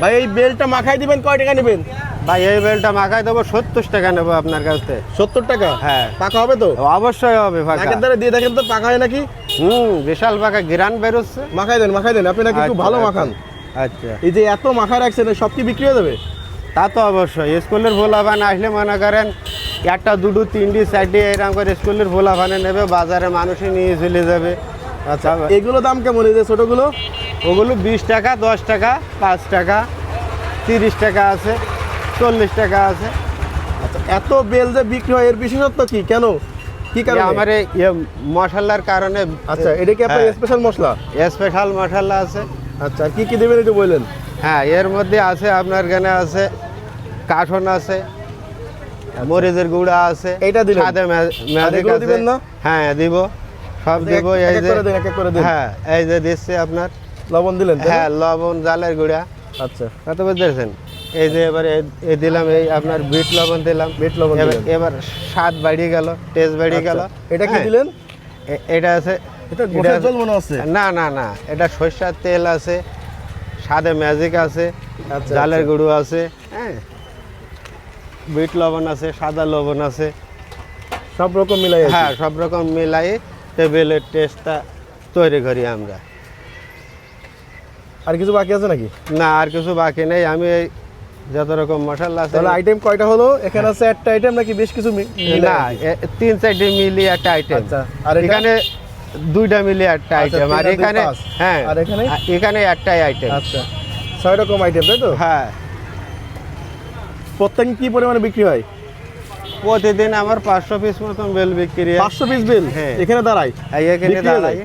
ভাই এই বেলটা মাখাই দিবেন কয় টাকা নেবেন? ভাই এই বেলটা মাখাই দেবো সত্তর টাকা নেব আপনার কাছ থেকে। সত্তর টাকা? হ্যাঁ। পাকা হবে তো? অবশ্যই হবে নাকের দ্বারা দিয়ে দেখেন তো পাকা হয় নাকি? হুম বিশাল পাকা গ্রান বেরোচ্ছে। মাখাই দেন মাখাই দেন আপনি নাকি খুব আচ্ছা, ভালো আচ্ছা। মাখান। আচ্ছা। এই যে এত মাখা রাখছেন সব কি বিক্রি হয়ে যাবে? তা তো অবশ্যই স্কুলের ভোলাভান আসলে মনে করেন একটা দুটো তিনটি চারটি এরকম করে স্কুলের ভোলাভানে নেবে বাজারে মানুষই নিয়ে চলে যাবে। আচ্ছা এগুলো দাম কেমন? এই যে ছোটগুলো? ওগুলো বিশ টাকা দশ টাকা পাঁচ টাকা তিরিশ টাকা আছে চল্লিশ টাকা আছে। আচ্ছা এত বেল যে বিক্রি হয় এর বিশেষত্ব কি? কেন? কি কারণে? আমার এই ইয়ে মশলার কারণে আচ্ছা এটা কি আপনার হ্যাঁ। স্পেশাল মশলা? স্পেশাল মশলা আছে। আচ্ছা কি কি দেবেন একটু বললেন? হ্যাঁ এর মধ্যে আছে আপনার এখানে আছে কাঠন আছে মরিচের গুঁড়া আছে ম্যাজিক দিবেন না? হ্যাঁ দিব। সব দিব এই যে করে দিন, এক এক করে দিন। হ্যাঁ এই যে দিচ্ছে আপনার। লবণ দিলেন হ্যাঁ লবণ জালের গুঁড়া। আচ্ছা। কত বুঝতেছেন? এই যে এবারে এই- দিলাম এই আপনার বিট লবণ দিলাম। বিট লবণ এবার- এবার স্বাদ বাড়িয়ে গেল টেস্ট বাড়িয়ে গেল। আচ্ছা, এটা কি হ্যাঁ। দিলেন? এটা আছে এটা জল মনে হচ্ছে। না না না এটা সরষার তেল আছে সাদে ম্যাজিক আছে আচ্ছা, জালের আচ্ছা। গুঁড়ো আছে হ্যাঁ। বিট লবণ আছে সাদা লবণ আছে। সব রকম মিলাই হ্যাঁ সব রকম মিলাই টেবিলের টেস্টটা তৈরি করি আমরা। আর কিছু বাকি আছে নাকি? না আর কিছু বাকি নেই। আমি এই যত রকম মশলা আছে তাহলে আইটেম কয়টা হলো? এখানে আছে একটা আইটেম নাকি বেশ কিছু না তিন চারটে মিলিয়ে একটা আইটেম আচ্ছা, আর এখানে দুইটা মিলিয়ে একটা আচ্ছা, আইটেম আর আর এখানে হ্যাঁ আর এখানে? এখানে একটাই আইটেম আচ্ছা ছয় রকম আইটেম তাই তো? হ্যাঁ। প্রত্যেক কি পরিমাণে বিক্রি হয়? প্রতিদিন আমার পাঁচশো পিস মতন বেল বিক্রি হয়। পাঁচশো পিস বেল? হ্যাঁ। এখানে দাঁড়ায় এই এখানে দাঁড়াই।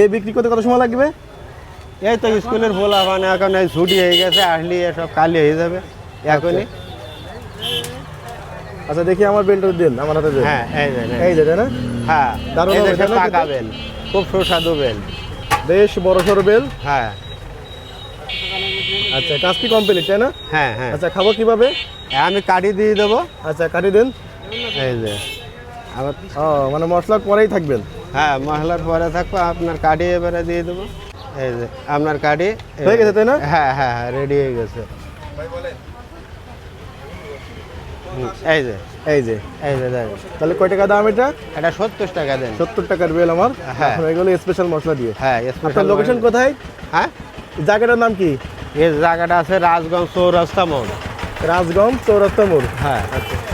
এই বিক্রি করতে কত সময় লাগবে? এই তো স্কুলের ভোলা মানে এখন এই ছুটি হয়ে গেছে আসলে সব কালি হয়ে যাবে এখনই। আচ্ছা। দেখি আমার বেলটা দিন আমার হাতে দিন। হ্যাঁ এই যে এই না হ্যাঁ? দারুণ এই হবে, পাকা বেল খুব সুস্বাদু বেল। বেশ বড় সড়ো বেল। হ্যাঁ। আচ্ছা কাজ কি কমপ্লিট তাই না? হ্যাঁ হ্যাঁ। আচ্ছা খাব কীভাবে? আমি কাটি দিয়ে দেবো। আচ্ছা কাটি দেন। এই যে আবার ও মানে মশলার পরেই থাকবেন? হ্যাঁ মশলার পরে থাকব আপনার কাঠি এবারে দিয়ে দেবো। এই যে আপনার কাঠি হয়ে গেছে, তাই না? হ্যাঁ হ্যাঁ হ্যাঁ রেডি হয়ে গেছে। এই যে এই যে এই যে দেখেন তাহলে কয় টাকা দাম এটা? এটা সত্তর টাকা দেন। সত্তর টাকার বেল আমার। হ্যাঁ। এখন এগুলো স্পেশাল মশলা দিয়ে। হ্যাঁ আপনার স্পেশাল লোকেশন কোথায়? হ্যাঁ? জায়গাটার নাম কি? এই জায়গাটা আছে রাজগঞ্জ চৌরাস্তা মোড় রাজগঞ্জ চৌরাস্তা মোড় হ্যাঁ আচ্ছা